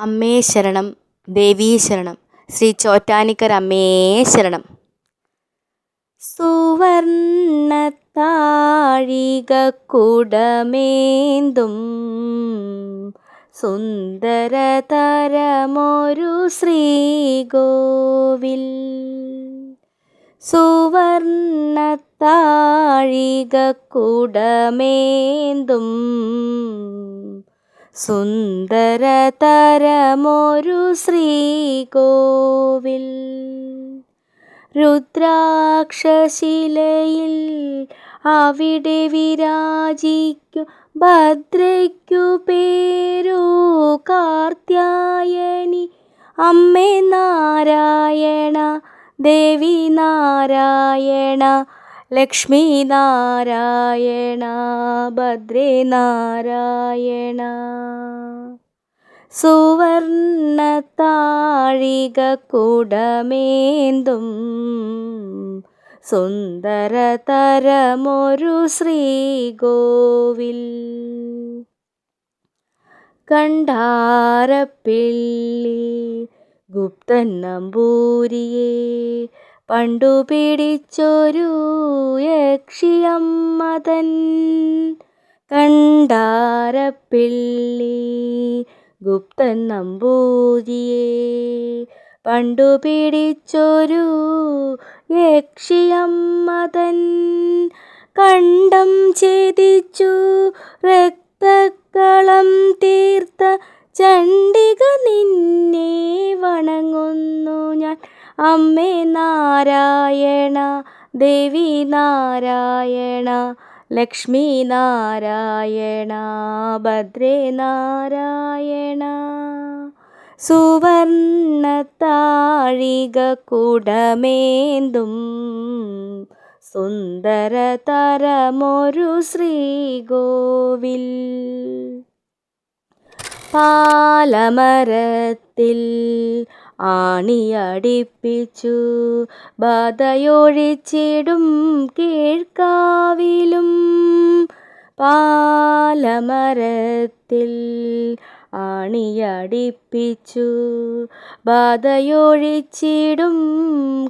അമ്മേ ശരണം ദേവീ ശരണം ശ്രീ ചോറ്റാനിക്കർ അമ്മേ ശരണം. സുവർണ താഴിക കുടമേന്തും സുന്ദരതരമൊരു ശ്രീകോവിൽ. സുവർണത്താഴികക്കുടമേന്തും സുന്ദരതരമൊരു ശ്രീകോവിൽ. രുദ്രാക്ഷശിലയിൽ അവിടെ വിരാജിക്കു ഭദ്രയ്ക്കു പേരോ കാർത്യായനി. അമ്മേ നാരായണ ദേവി നാരായണ ലക്ഷ്മി നാരായണ സുവർണ താഴിക കുടമേന്തും സുന്ദരതരമൊരു ശ്രീകോവിൽ. കണ്ടാരപ്പിള്ളി ഗുപ്തൻ നമ്പൂരിയെ പണ്ടു പിടിച്ചൊരു യക്ഷിയമ്മതൻ കണ്ടാരപ്പിള്ളി ഗുപ്തൻ നമ്പൂതിയെ പണ്ടു പിടിച്ചൊരു യക്ഷിയമ്മതൻ കണ്ടം ഛേദിച്ചു രക്തക്കളം അമ്മേ നാരായണ ദേവി നാരായണ ലക്ഷ്മി നാരായണ ഭദ്രേ നാരായണ. സുവർണത്താഴികക്കുടമേന്തും സുന്ദരതരമൊരു ശ്രീകോവിൽ. പാലമരത്തിൽ ആണിയടിപ്പിച്ചു. ബാധയൊഴിച്ചിടും കീഴ്ക്കാവിലും. പാലമരത്തിൽ ആണിയടിപ്പിച്ചു. ബാധയൊഴിച്ചിടും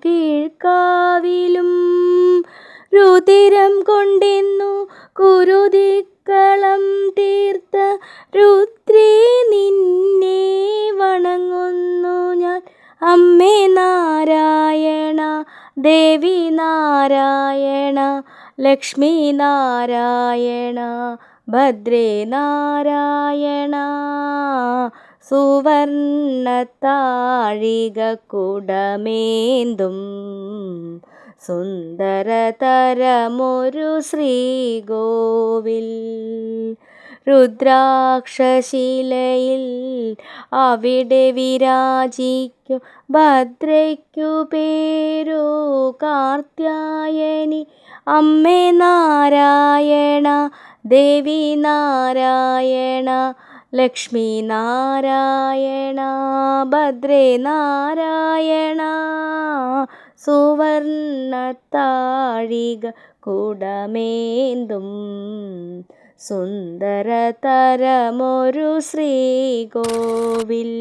കീഴ്ക്കാവിലും. രുതിരം കൊണ്ടിന്നു കുരുതിക്കളം അമ്മേ നാരായണ ദേവി നാരായണ ലക്ഷ്മി നാരായണ ഭദ്രേ നാരായണ. സുവർണത്താഴികക്കുടമേന്തും സുന്ദരതരമൊരു ശ്രീകോവിൽ രുദ്രാക്ഷശിലയിൽ അവിടെ വിരാജിക്കും ഭദ്രയ്ക്കു പേരു കാർത്യായനി. അമ്മേ നാരായണ ദേവി നാരായണ ലക്ഷ്മി നാരായണ ഭദ്രേ നാരായണ. സുവർണത്താഴിക കുടമേന്തും സുന്ദരതരമൊരു ശ്രീകോവിൽ.